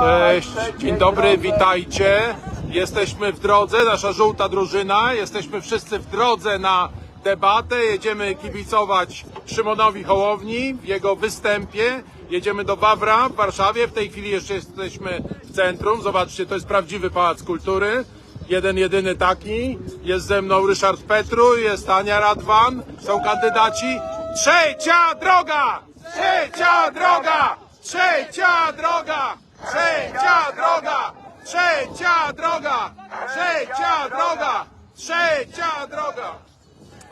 Cześć, dzień dobry, witajcie. Jesteśmy w drodze, nasza żółta drużyna. Jesteśmy wszyscy w drodze na debatę. Jedziemy kibicować Szymonowi Hołowni w jego występie. Jedziemy do Wawra w Warszawie. W tej chwili jeszcze jesteśmy w centrum. Zobaczcie, to jest prawdziwy pałac kultury. Jeden, jedyny taki. Jest ze mną Ryszard Petru, jest Ania Radwan. Są kandydaci. Trzecia droga! Trzecia droga! Trzecia droga! Trzecia droga! Trzecia droga! Trzecia droga! Trzecia droga!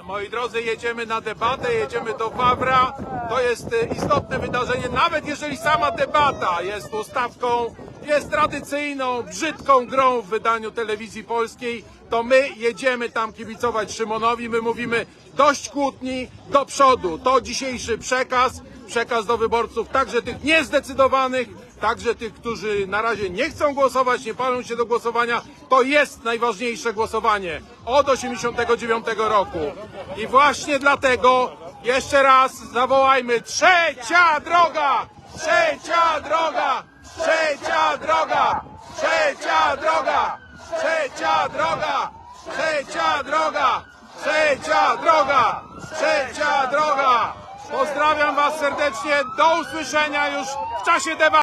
Moi drodzy, jedziemy na debatę, jedziemy do Wawra. To jest e, istotne wydarzenie, nawet jeżeli sama debata jest ustawką, jest tradycyjną, brzydką grą w wydaniu telewizji polskiej, to my jedziemy tam kibicować Szymonowi. My mówimy dość kłótni, do przodu. To dzisiejszy przekaz, przekaz do wyborców, także tych niezdecydowanych, także tych, którzy na razie nie chcą głosować, nie palą się do głosowania, to jest najważniejsze głosowanie od 89 roku. I właśnie dlatego jeszcze raz zawołajmy trzecia droga! Trzecia droga! Trzecia droga! Trzecia droga! Trzecia droga! Trzecia droga! Trzecia droga! Trzecia droga! Pozdrawiam Was serdecznie. Do usłyszenia już w czasie debaty.